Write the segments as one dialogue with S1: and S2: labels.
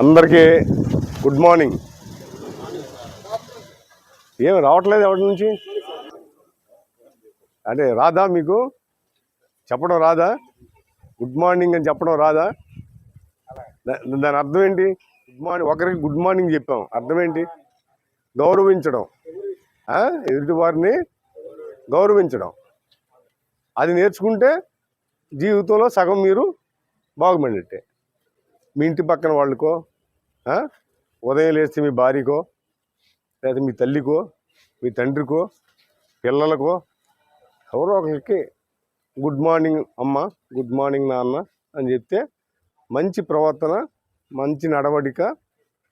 S1: అందరికీ good morning. ఏం రావట్లేదు ఎవరి నుంచి? అంటే రాదా మీకు? చెప్పడం రాదా గుడ్ మార్నింగ్ అని చెప్పడం రాదా దాని అర్థం ఏంటి? గుడ్ మార్నింగ్ ఒకరికి గుడ్ మార్నింగ్ చెప్పాం. అర్థం ఏంటి? గౌరవించడం. ఎదుటి వారిని గౌరవించడం. అది నేర్చుకుంటే జీవితంలో సగం మీరు బాగుపడినట్టే. మీ ఇంటి పక్కన వాళ్ళకో ఉదయం లేస్తే మీ భార్యకో లేదా మీ తల్లికో మీ తండ్రికో పిల్లలకో ఎవరో ఒకరికి గుడ్ మార్నింగ్ అమ్మ గుడ్ మార్నింగ్ నాన్న అని చెప్తే మంచి ప్రవర్తన మంచి నడవడిక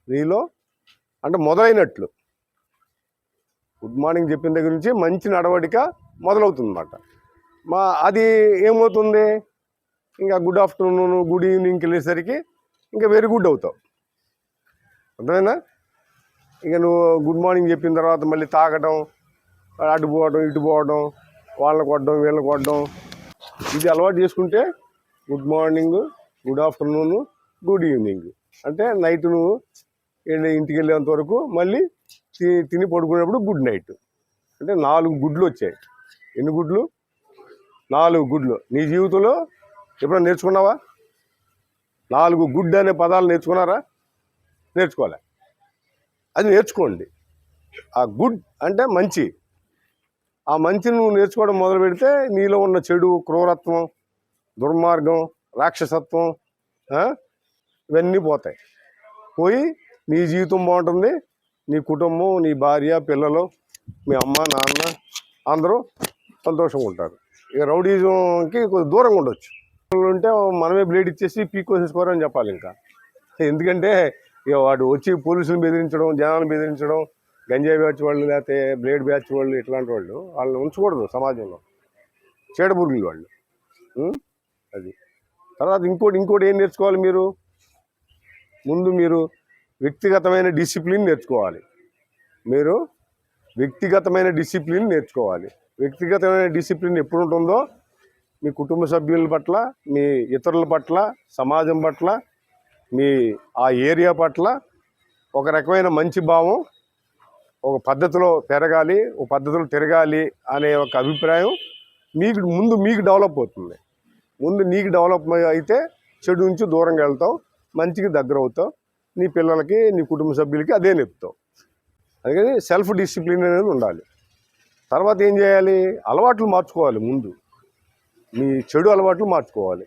S1: నీలో అంటే మొదలైనట్లు. గుడ్ మార్నింగ్ చెప్పిన దగ్గర నుంచి మంచి నడవడిక మొదలవుతుంది అన్నమాట మా అది ఏమవుతుంది? ఇంకా గుడ్ ఆఫ్టర్నూన్ గుడ్ ఈవినింగ్కి వెళ్ళేసరికి ఇంకా వెరీ గుడ్ అవుతావు. అర్థమైనా ఇక నువ్వు గుడ్ మార్నింగ్ చెప్పిన తర్వాత మళ్ళీ తాగడం అటు పోవడం ఇటు పోవడం వాళ్ళని కొట్టడం వీళ్ళని కొట్టడం. ఇది అలవాటు చేసుకుంటే good morning good afternoon good evening అంటే నైట్ నువ్వు ఇంటికి వెళ్ళేంత వరకు మళ్ళీ తి- తిని పడుకునేప్పుడు గుడ్ నైట్ అంటే నాలుగు గుడ్లు వచ్చాయి. ఎన్ని గుడ్లు? నాలుగు గుడ్లు. నీ జీవితంలో ఎప్పుడైనా నేర్చుకున్నావా? నాలుగు గుడ్ అనే పదాలు నేర్చుకున్నారా? నేర్చుకోలే. అది నేర్చుకోండి. ఆ గుడ్ అంటే మంచి. ఆ మంచిని నువ్వు నేర్చుకోవడం మొదలు పెడితే నీలో ఉన్న చెడు క్రూరత్వం దుర్మార్గం రాక్షసత్వం ఇవన్నీ పోతాయి. పోయి నీ జీవితం బాగుంటుంది. నీ కుటుంబం నీ భార్య పిల్లలు మీ అమ్మ నాన్న అందరూ సంతోషంగా ఉంటారు. ఇక రౌడీజంకి కొద్దిగా దూరంగా ఉండొచ్చు. ఉంటే మనమే బ్లేడ్ ఇచ్చేసి పీక్కోసేసుకోరని చెప్పాలి ఇంకా. ఎందుకంటే ఇక వాడు వచ్చి పోలీసులను బెదిరించడం జనాలను బెదిరించడం గంజాయి బ్యాచ్ వాళ్ళు లేకపోతే బ్లేడ్ బ్యాచ్ వాళ్ళు ఇట్లాంటి వాళ్ళు వాళ్ళని ఉంచకూడదు సమాజంలో. చేడబురుగులు వాళ్ళు. అది. తర్వాత ఇంకోటి ఇంకోటి ఏం నేర్చుకోవాలి మీరు? ముందు మీరు వ్యక్తిగతమైన డిసిప్లిన్ నేర్చుకోవాలి. మీరు వ్యక్తిగతమైన డిసిప్లిన్ నేర్చుకోవాలి. వ్యక్తిగతమైన డిసిప్లిన్ ఎప్పుడు ఉంటుందో మీ కుటుంబ సభ్యుల పట్ల మీ ఇతరుల పట్ల సమాజం పట్ల మీ ఆ ఏరియా పట్ల ఒక రకమైన మంచి భావం ఒక పద్ధతిలో పెరగాలి ఒక పద్ధతిలో తిరగాలి అనే ఒక అభిప్రాయం మీకు ముందు మీకు డెవలప్ అవుతుంది. ముందు నీకు డెవలప్ అయితే చెడు నుంచి దూరంగా వెళ్తావు మంచికి దగ్గర అవుతావు నీ పిల్లలకి నీ కుటుంబ సభ్యులకి అదే నేర్పుతావు. అందుకని సెల్ఫ్ డిసిప్లిన్ అనేది ఉండాలి. తర్వాత ఏం చేయాలి? అలవాట్లు మార్చుకోవాలి ముందు. మీ చెడు అలవాట్లు మార్చుకోవాలి.